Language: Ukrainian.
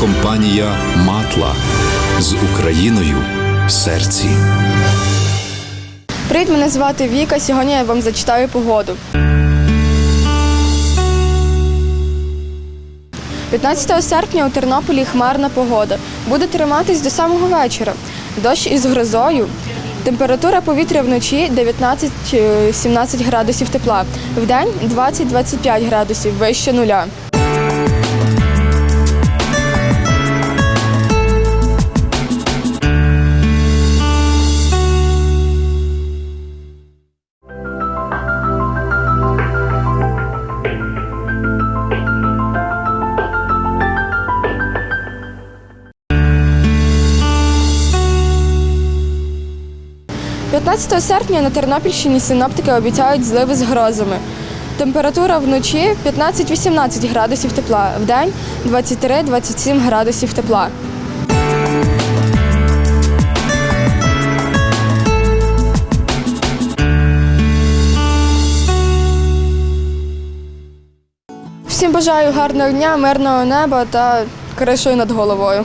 компанія Матла з Україною в серці. Привіт, мене звати Віка. Сьогодні я вам зачитаю погоду. 15 серпня у Тернополі хмарна погода. Буде триматись до самого вечора. Дощ із грозою. Температура повітря вночі 19-17 градусів тепла. Вдень 20-25 градусів вище нуля. – 15 серпня на Тернопільщині синоптики обіцяють зливи з грозами. Температура вночі 15-18 градусів тепла, вдень 23-27 градусів тепла. Всім бажаю гарного дня, мирного неба та кришою над головою.